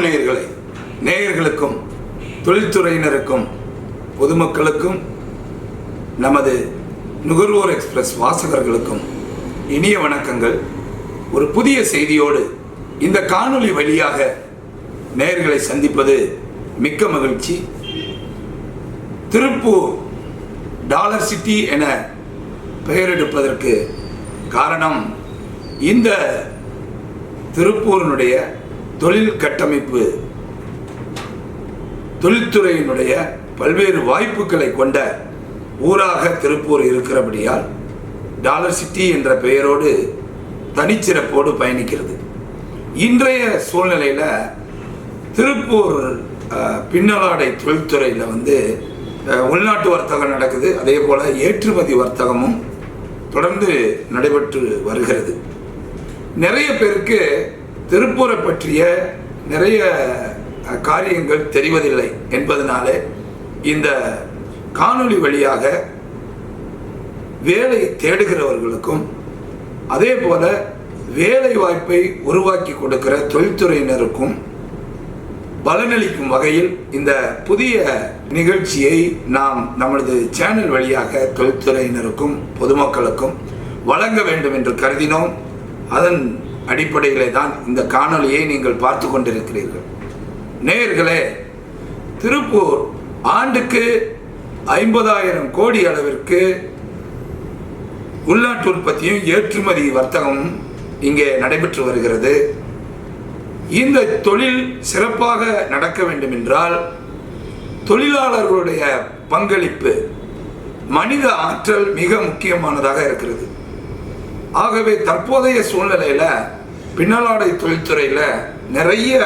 வணக்கம் நேயர்களுக்கும் தொழில்துறையினருக்கும் பொதுமக்களுக்கும் நமது நுகர்வோர் எக்ஸ்பிரஸ் வாசகர்களுக்கும் இனிய வணக்கங்கள். ஒரு புதிய செய்தியோடு இந்த காணொளி வழியாக நேயர்களை சந்திப்பது மிக்க மகிழ்ச்சி. திருப்பூர் டாலர் சிட்டி என பெயரெடுப்பதற்கு காரணம் இந்த திருப்பூரினுடைய தொழில் கட்டமைப்பு. தொழில்துறையினுடைய பல்வேறு வாய்ப்புகளை கொண்ட ஊராக திருப்பூர் இருக்கிறபடியால் டாலர் சிட்டி என்ற பெயரோடு தனிச்சிறப்போடு பயணிக்கிறது. இன்றைய சூழ்நிலையில் திருப்பூர் பின்னலாடை தொழில்துறையில் வந்து உள்நாட்டு வர்த்தகம் நடக்குது. அதே போல் ஏற்றுமதி வர்த்தகமும் தொடர்ந்து நடைபெற்று வருகிறது. நிறைய பேருக்கு திருப்பூரை பற்றிய நிறைய காரியங்கள் தெரிவதில்லை என்பதனாலே இந்த காணொளி வழியாக வேலை தேடுகிறவர்களுக்கும் அதே போல வேலை வாய்ப்பை உருவாக்கி கொடுக்கிற தொழில்துறையினருக்கும் பலனளிக்கும் வகையில் இந்த புதிய நிகழ்ச்சியை நாம் நமது சேனல் வழியாக தொழில்துறையினருக்கும் பொதுமக்களுக்கும் வழங்க வேண்டும் என்று கருதினோம். அதன் அடிப்படையிலே தான் இந்த காணொலியை நீங்கள் பார்த்து கொண்டிருக்கிறீர்கள். நேயர்களே திருப்பூர் ஆண்டுக்கு ஐம்பதாயிரம் கோடி அளவிற்கு உள்நாட்டு உற்பத்தியும் ஏற்றுமதி வர்த்தகமும் இங்கே நடைபெற்று வருகிறது. இந்த தொழில் சிறப்பாக நடக்க வேண்டும் என்றால் தொழிலாளர்களுடைய பங்களிப்பு மனித ஆற்றல் மிக முக்கியமானதாக இருக்கிறது. ஆகவே தற்போதைய சூழ்நிலையில் பின்னலாடை தொழில்துறையில் நிறைய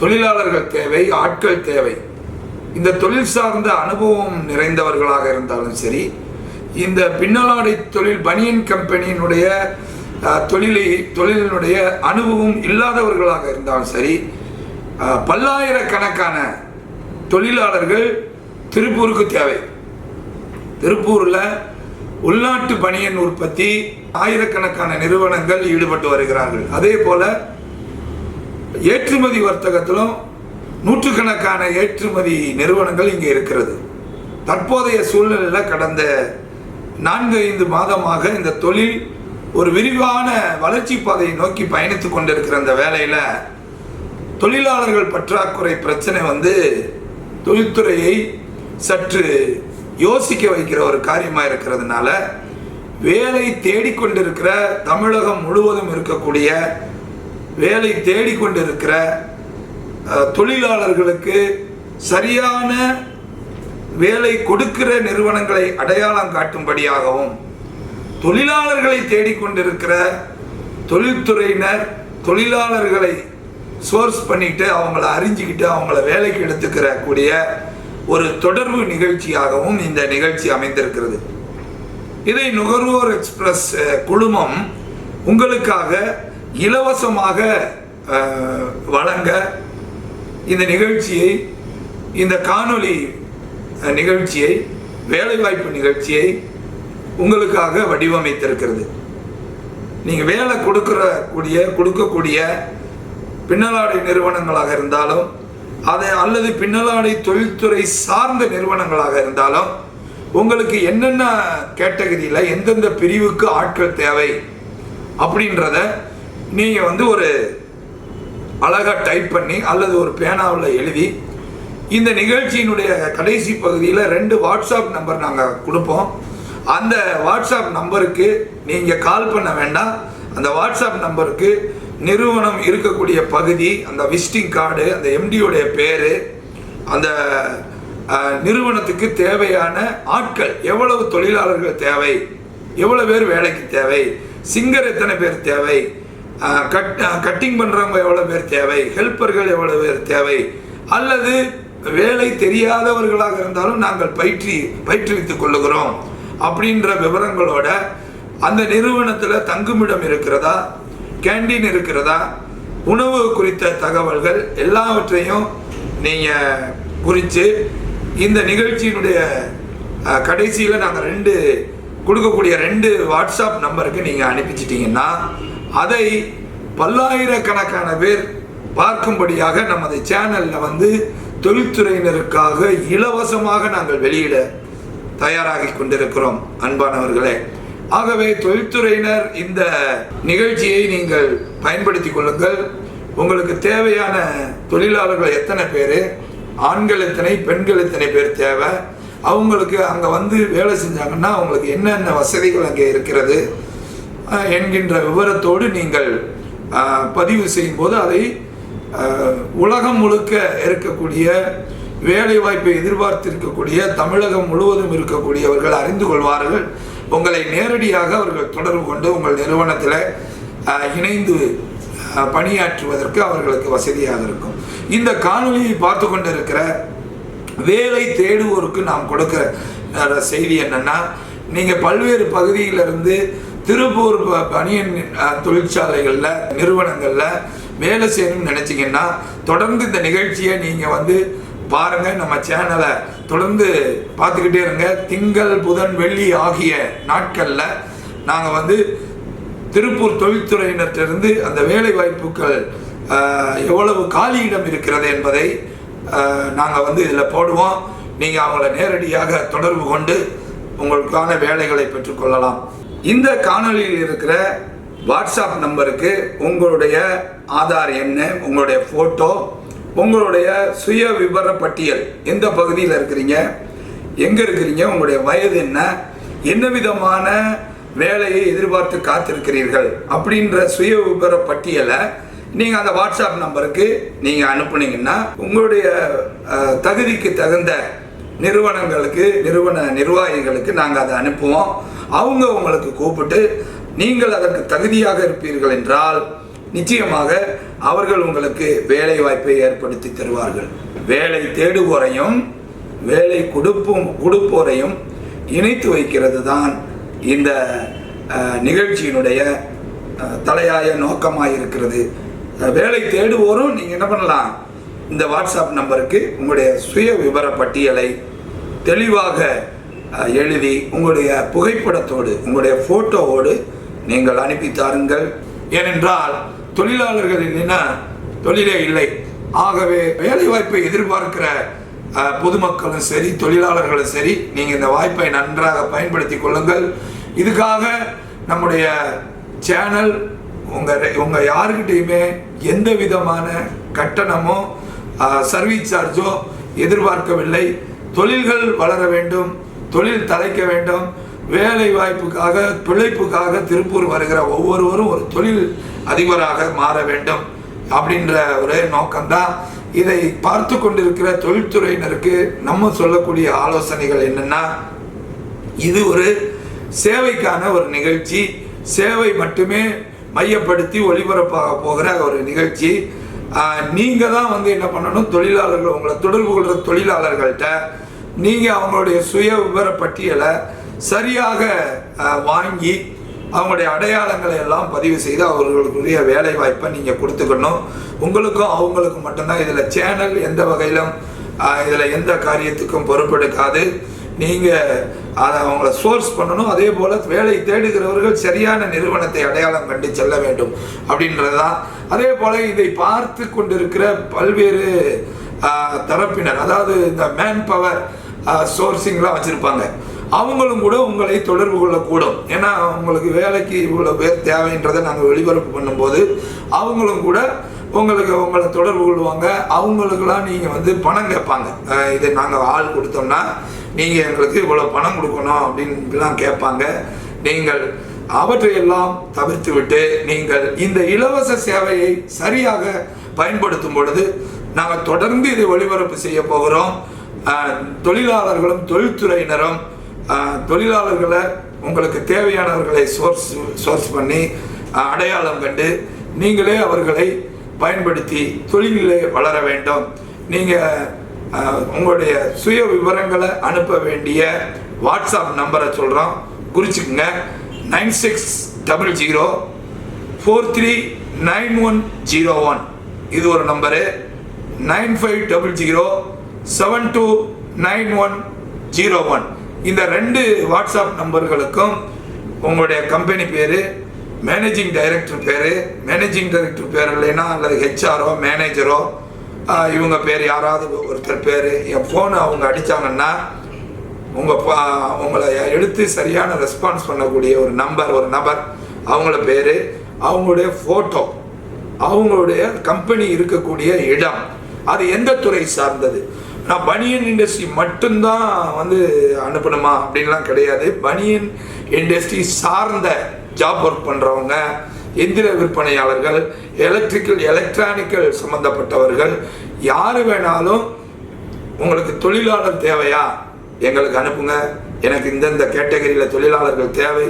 தொழிலாளர்கள் தேவை ஆட்கள் தேவை. இந்த தொழில் சார்ந்த அனுபவம் நிறைந்தவர்களாக இருந்தாலும் சரி இந்த பின்னலாடை தொழில் பனியன் கம்பெனியினுடைய தொழிலை தொழிலினுடைய அனுபவம் இல்லாதவர்களாக இருந்தாலும் சரி பல்லாயிரக்கணக்கான தொழிலாளர்கள் திருப்பூருக்கு தேவை. திருப்பூரில் உள்நாட்டு பனியன் உற்பத்தி ஆயிரக்கணக்கான நிறுவனங்கள் ஈடுபட்டு வருகிறார்கள். அதே போல ஏற்றுமதி வர்த்தகத்திலும் நூற்றுக்கணக்கான ஏற்றுமதி நிறுவனங்கள் இங்கே இருக்கிறது. தற்போதைய சூழ்நிலையில் கடந்த நான்கு ஐந்து மாதமாக இந்த தொழில் ஒரு விரிவான வளர்ச்சி பாதையை நோக்கி பயணித்து கொண்டிருக்கிற அந்த வேலையில் தொழிலாளர்கள் பற்றாக்குறை பிரச்சனை வந்து தொழில்துறையை சற்று யோசிக்க வைக்கிற ஒரு காரியமாக இருக்கிறதுனால வேலை தேடிக்கொண்டிருக்கிற தமிழகம் முழுவதும் இருக்கக்கூடிய வேலை தேடிக்கொண்டிருக்கிற தொழிலாளர்களுக்கு சரியான வேலை கொடுக்கிற நிறுவனங்களை அடையாளம் காட்டும்படியாகவும் தொழிலாளர்களை தேடிக்கொண்டிருக்கிற தொழில்துறையினர் தொழிலாளர்களை சோர்ஸ் பண்ணிட்டு அவங்கள அறிஞ்சிக்கிட்டு அவங்கள வேலைக்கு எடுத்துக்கிற கூடிய ஒரு தொடர்பு நிகழ்ச்சியாகவும் இந்த நிகழ்ச்சி அமைந்திருக்கிறது. இதை நுகர்வோர் எக்ஸ்பிரஸ் குழுமம் உங்களுக்காக இலவசமாக வழங்க இந்த நிகழ்ச்சியை இந்த காணொளி நிகழ்ச்சியை வேலைவாய்ப்பு நிகழ்ச்சியை உங்களுக்காக வடிவமைத்திருக்கிறது. நீங்கள் வேலை கொடுக்கிற கூடிய கொடுக்கக்கூடிய பின்னலாடை நிறுவனங்களாக இருந்தாலும் அதை அல்லது பின்னலாடை தொழில்துறை சார்ந்த நிறுவனங்களாக இருந்தாலும் உங்களுக்கு என்னென்ன கேட்டகரியில் எந்தெந்த பிரிவுக்கு ஆட்கள் தேவை அப்படின்றத நீங்கள் வந்து ஒரு அழகாக டைப் பண்ணி அல்லது ஒரு பேனாவில் எழுதி இந்த நிகழ்ச்சியினுடைய கடைசி பகுதியில் ரெண்டு வாட்ஸ்அப் நம்பர் நாங்கள் கொடுப்போம். அந்த வாட்ஸ்அப் நம்பருக்கு நீங்கள் கால் பண்ண வேண்டாம். அந்த வாட்ஸ்அப் நம்பருக்கு நிறுவனம் இருக்கக்கூடிய பகுதி அந்த விசிட்டிங் கார்டு அந்த எம்டியோடைய பேர் அந்த நிறுவனத்துக்கு தேவையான ஆட்கள் எவ்வளவு தொழிலாளர்கள் தேவை எவ்வளோ பேர் வேலைக்கு தேவை சிங்கர் எத்தனை பேர் தேவை கட் கட்டிங் பண்ணுறவங்க எவ்வளோ பேர் தேவை ஹெல்ப்பர்கள் எவ்வளோ பேர் தேவை அல்லது வேலை தெரியாதவர்களாக இருந்தாலும் நாங்கள் பயிற்சி பயிற்றுவித்துக் கொள்ளுகிறோம் அப்படின்ற விவரங்களோட அந்த நிறுவனத்தில் தங்குமிடம் இருக்கிறதா கேண்டீன் இருக்கிறதா? உணவு குறித்த தகவல்கள் எல்லாவற்றையும் நீங்கள் குறித்து இந்த நிகழ்ச்சியினுடைய கடைசியில் நாங்கள் ரெண்டு கொடுக்கக்கூடிய ரெண்டு வாட்ஸ்அப் நம்பருக்கு நீங்கள் அனுப்பிச்சிட்டிங்கன்னா அதை பல்லாயிரக்கணக்கான பேர் பார்க்கும்படியாக நமது சேனலில் வந்து தொழில்துறையினருக்காக இலவசமாக நாங்கள் வெளியிட தயாராகி கொண்டிருக்கிறோம். அன்பானவர்களே ஆகவே தொழில்துறையினர் இந்த நிகழ்ச்சியை நீங்கள் பயன்படுத்திக் கொள்ளுங்கள். உங்களுக்கு தேவையான தொழிலாளர்கள் எத்தனை பேர்? ஆண்கள் எத்தனை பெண்கள் எத்தனை பேர் தேவை? அவங்களுக்கு அங்கே வந்து வேலை செஞ்சாங்கன்னா அவங்களுக்கு என்னென்ன வசதிகள் அங்கே இருக்கிறது? என்கின்ற விவரத்தோடு நீங்கள் பதிவு பதிவு செய்யும்போது அதை உலகம் முழுக்க இருக்கக்கூடிய வேலை வாய்ப்பை எதிர்பார்த்திருக்கக்கூடிய தமிழகம் முழுவதும் இருக்கக்கூடியவர்கள் அறிந்து கொள்வார்கள். உங்களை நேரடியாக அவர்கள் தொடர்பு கொண்டு உங்கள் நிறுவனத்தில் இணைந்து பணியாற்றுவதற்கு அவர்களுக்கு வசதியாக இருக்கும். இந்த காணொலியை பார்த்து கொண்டிருக்கிற வேலை தேடுவோருக்கு நாம் கொடுக்கிற செய்தி என்னன்னா நீங்க பல்வேறு பகுதியிலிருந்து திருப்பூர் ப- பனியன் நிறுவனங்களில் தொழிற்சாலைகள்ல வேலை செய்யணும்னு நினச்சிங்கன்னா தொடர்ந்து இந்த நிகழ்ச்சியை நீங்கள் வந்து பாருங்க நம்ம சேனலை தொடர்ந்து பார்த்துக்கிட்டே இருங்க. திங்கள் புதன் வெள்ளி ஆகிய நாட்களில் நாங்கள் வந்து திருப்பூர் தொழில்துறையினத்திலிருந்து அந்த வேலை வாய்ப்புகள் எவ்வளவு காலியிடம் இருக்கிறது என்பதை நாங்கள் வந்து இதில் போடுவோம். நீங்கள் அவங்கள நேரடியாக தொடர்பு கொண்டு உங்களுக்கான வேலைகளை பெற்றுக்கொள்ளலாம் இந்த காணொலியில் இருக்கிற வாட்ஸ்அப் நம்பருக்கு உங்களுடைய ஆதார் எண் உங்களுடைய ஃபோட்டோ உங்களுடைய சுய விவர பட்டியல் எந்த பகுதியில் இருக்கிறீங்க? எங்கே இருக்கிறீங்க? உங்களுடைய வயது என்ன? என்ன விதமான வேலையை எதிர்பார்த்து காத்திருக்கிறீர்கள்? அப்படின்ற சுய விவர பட்டியலை நீங்கள் அந்த வாட்ஸ்அப் நம்பருக்கு நீங்கள் அனுப்புனீங்கன்னா உங்களுடைய தகுதிக்கு தகுந்த நிறுவனங்களுக்கு நிறுவன நிர்வாகிகளுக்கு நாங்கள் அதை அனுப்புவோம். அவங்க உங்களுக்கு கூப்பிட்டு நீங்கள் அதற்கு தகுதியாக இருப்பீர்கள் என்றால் நிச்சயமாக அவர்கள் உங்களுக்கு வேலை வாய்ப்பை ஏற்படுத்தி தருவார்கள். வேலை தேடுவோரையும் வேலை கொடுப்பும் கொடுப்போரையும் இணைத்து வைக்கிறது தான் இந்த நிகழ்ச்சியினுடைய தலையாய நோக்கமாக இருக்கிறது வேலை தேடுவோரும் நீங்கள் என்ன பண்ணலாம்? இந்த வாட்ஸ்அப் நம்பருக்கு உங்களுடைய சுய விவர பட்டியலை தெளிவாக எழுதி உங்களுடைய புகைப்படத்தோடு உங்களுடைய ஃபோட்டோவோடு நீங்கள் அனுப்பி தாருங்கள். ஏனென்றால் தொழிலாளர்கள் இல்லைன்னா தொழிலே இல்லை. ஆகவே வேலைவாய்ப்பை எதிர்பார்க்கிற பொதுமக்களும் சரி தொழிலாளர்களும் சரி நீங்கள் இந்த வாய்ப்பை நன்றாக பயன்படுத்தி கொள்ளுங்கள். இதுக்காக நம்முடைய சேனல் உங்கள் உங்கள் யாருக்கிட்டையுமே எந்த விதமான கட்டணமோ சர்வீஸ் சார்ஜோ எதிர்பார்க்கவில்லை. தொழில்கள் வளர வேண்டும் தொழில் தலைக்க வேண்டும். வேலை வாய்ப்புக்காக பிழைப்புக்காக திருப்பூர் வருகிற ஒவ்வொருவரும் ஒரு தொழில் அதிபராக மாற வேண்டும் அப்படின்ற ஒரே நோக்கம்தான். இதை பார்த்து கொண்டிருக்கிற தொழில்துறையினருக்கு நம்ம சொல்லக்கூடிய ஆலோசனைகள் என்னென்னா இது ஒரு சேவைக்கான ஒரு நிகழ்ச்சி. சேவை மட்டுமே மையப்படுத்தி ஒளிபரப்பாக போகிற ஒரு நிகழ்ச்சி. நீங்கள் தான் வந்து என்ன பண்ணணும்? தொழிலாளர்கள் உங்களை தொடர்பு கொள்கிற தொழிலாளர்கள்ட்ட நீங்கள் அவங்களுடைய சுய விவர பட்டியலை சரியாக வாங்கி அவங்களுடைய அடையாளங்களை எல்லாம் பதிவு செய்து அவர்களுக்குரிய வேலை வாய்ப்பை நீங்கள் கொடுத்துக்கணும். உங்களுக்கும் அவங்களுக்கும் மட்டும்தான் இதில் சேனல் எந்த வகையிலும் இதில் எந்த காரியத்துக்கும் பொறுப்பெடுக்காது. நீங்கள் அதை அவங்கள சோர்ஸ் பண்ணணும். அதே போல் வேலை தேடுகிறவர்கள் சரியான நிறுவனத்தை அடையாளம் கண்டு செல்ல வேண்டும் அப்படின்றது தான் அதே போல் இதை பார்த்து கொண்டிருக்கிற பல்வேறு தரப்பினர் அதாவது இந்த மேன் பவர் சோர்சிங்லாம் வச்சுருப்பாங்க. அவங்களும் கூட உங்களை தொடர்பு கொள்ளக்கூடும். ஏன்னா உங்களுக்கு வேலைக்கு இவ்வளோ பேர் தேவைன்றதை நாங்கள் ஒளிபரப்பு பண்ணும்போது அவங்களும் கூட உங்களுக்கு உங்களை தொடர்பு கொள்வாங்க. அவங்களுக்கெல்லாம் நீங்கள் வந்து பணம் கேட்பாங்க. இதை இது நாங்கள் ஆள் கொடுத்தோம்னா நீங்கள் எங்களுக்கு இவ்வளோ பணம் கொடுக்கணும் அப்படின்லாம் கேட்பாங்க. நீங்கள் அவற்றையெல்லாம் தவிர்த்து விட்டு நீங்கள் இந்த இலவச சேவையை சரியாக பயன்படுத்தும் பொழுது நாங்கள் தொடர்ந்து இதை ஒளிபரப்பு செய்ய போகிறோம். தொழிலாளர்களும் தொழில்துறையினரும் தொழிலாளர்களை உங்களுக்கு தேவையானவர்களை சோர்ஸ் சோர்ஸ் பண்ணி அடையாளம் கண்டு நீங்களே அவர்களை பயன்படுத்தி தொழிலிலே வளர வேண்டும். நீங்கள் உங்களுடைய சுய விவரங்களை அனுப்ப வேண்டிய வாட்ஸ்அப் நம்பரை சொல்கிறோம் குறிச்சுக்குங்க. Nine six double zero four three nine one zero one இது ஒரு number nine five double zero seven two nine one zero one இந்த ரெண்டு வாட்ஸ்அப் நம்பர்களுக்கும் உங்களுடைய கம்பெனி பேர் மேனேஜிங் டைரக்டர் பேர். மேனேஜிங் டைரக்டர் பேர் இல்லைன்னா அல்லது ஹெச்ஆரோ மேனேஜரோ இவங்க பேர் யாராவது ஒருத்தர் பேர் என் ஃபோனை அவங்க அடித்தாங்கன்னா உங்கள் பா உங்களை எடுத்து சரியான ரெஸ்பான்ஸ் பண்ணக்கூடிய ஒரு நம்பர் ஒரு நபர் அவங்கள பேர் அவங்களுடைய ஃபோட்டோ அவங்களுடைய கம்பெனி இருக்கக்கூடிய இடம் அது எந்த துறை சார்ந்தது? நான் பனியன் இண்டஸ்ட்ரி மட்டும்தான் வந்து அனுப்பணுமா அப்படின்லாம் கிடையாது. பனியன் இண்டஸ்ட்ரி சார்ந்த ஜாப் ஒர்க் பண்ணுறவங்க எந்திர விற்பனையாளர்கள் எலக்ட்ரிக்கல் எலக்ட்ரானிக்கல் சம்மந்தப்பட்டவர்கள் யார் வேணாலும் உங்களுக்கு தொழிலாளர் தேவையா? எங்களுக்கு அனுப்புங்க. எனக்கு இந்தந்த கேட்டகரியில் தொழிலாளர்கள் தேவை.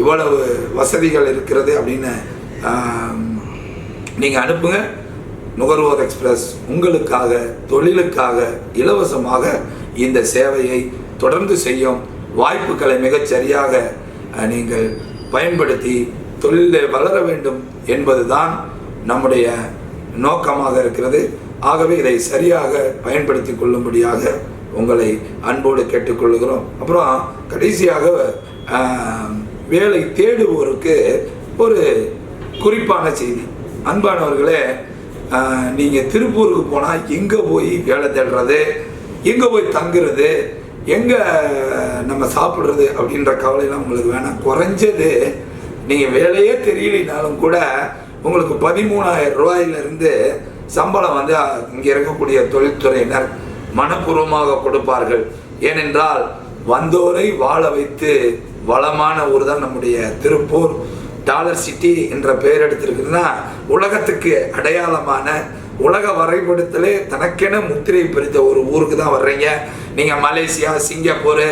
இவ்வளவு வசதிகள் இருக்கிறது அப்படின்னு நீங்கள் அனுப்புங்க. நுகர்வோர் எக்ஸ்பிரஸ் உங்களுக்காக தொழிலுக்காக இலவசமாக இந்த சேவையை தொடர்ந்து செய்யும் வாய்ப்புகளை மிகச் சரியாக நீங்கள் பயன்படுத்தி தொழிலை வளர வேண்டும் என்பதுதான் நம்முடைய நோக்கமாக இருக்கிறது. ஆகவே இதை சரியாக பயன்படுத்தி கொள்ளும்படியாக உங்களை அன்போடு கேட்டுக்கொள்கிறோம். அப்புறம் கடைசியாக வேலை தேடுவோருக்கு ஒரு குறிப்பான செய்தி. அன்பானவர்களே நீங்கள் திருப்பூருக்கு போனால் எங்கே போய் வேலை தேடுறது? எங்கே போய் தங்குறது? எங்கே நம்ம சாப்பிட்றது அப்படின்ற கவலையெல்லாம் உங்களுக்கு வேணாம். குறைஞ்சது நீங்கள் வேலையே தெரியலினாலும் கூட உங்களுக்கு பதிமூணாயிரம் ரூபாயிலிருந்து சம்பளம் வந்து இங்கே இருக்கக்கூடிய தொழில்துறையினர் மனப்பூர்வமாக கொடுப்பார்கள். ஏனென்றால் வந்தோரை வாழ வைத்து வளமான ஊர் தான் நம்முடைய திருப்பூர். டாலர் சிட்டி என்ற பெயர் எடுத்திருக்குன்னா உலகத்துக்கு அடையாளமான உலக வரைபடத்திலே தனக்கென முத்திரை பிரித்த ஒரு ஊருக்கு தான் வர்றீங்க. நீங்கள் மலேசியா சிங்கப்பூர்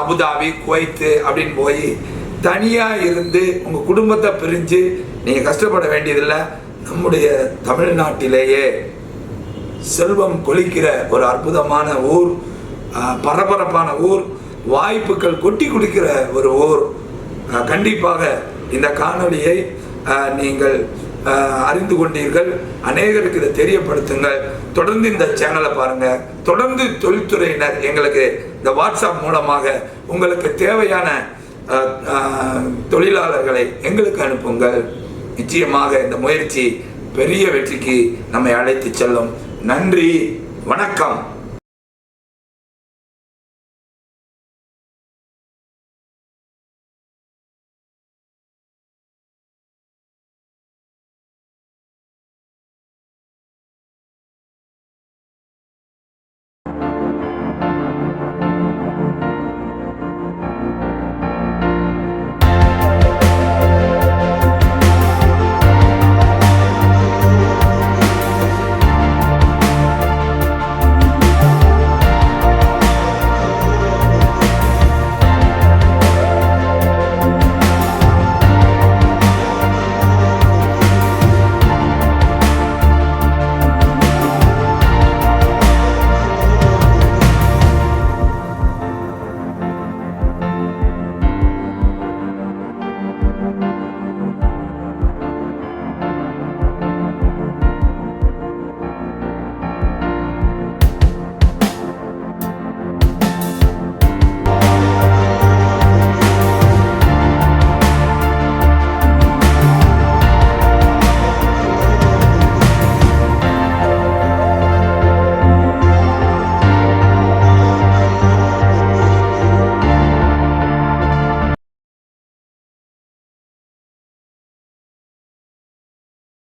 அபுதாபி குவைத்து அப்படின்னு போய் தனியாக இருந்து உங்கள் குடும்பத்தை பிரிஞ்சு நீங்கள் கஷ்டப்பட வேண்டியதில்லை. நம்முடைய தமிழ்நாட்டிலேயே செல்வம் கொளிக்கிற ஒரு அற்புதமான ஊர் பரபரப்பான ஊர் வாய்ப்புகள் கொட்டி குடிக்கிற ஒரு ஊர் கண்டிப்பாக இந்த காணொளியை நீங்கள் அறிந்து கொண்டீர்கள். அநேகருக்கு இதை தெரியப்படுத்துங்கள். தொடர்ந்து இந்த சேனலை பாருங்க. தொடர்ந்து தொழில்துறையினர் எங்களுக்கு இந்த வாட்ஸ்அப் மூலமாக உங்களுக்கு தேவையான தொழிலாளர்களை எங்களுக்கு அனுப்புங்கள். நிச்சயமாக இந்த முயற்சி பெரிய வெற்றிக்கு நம்மை அழைத்து செல்லும். நன்றி. வணக்கம்.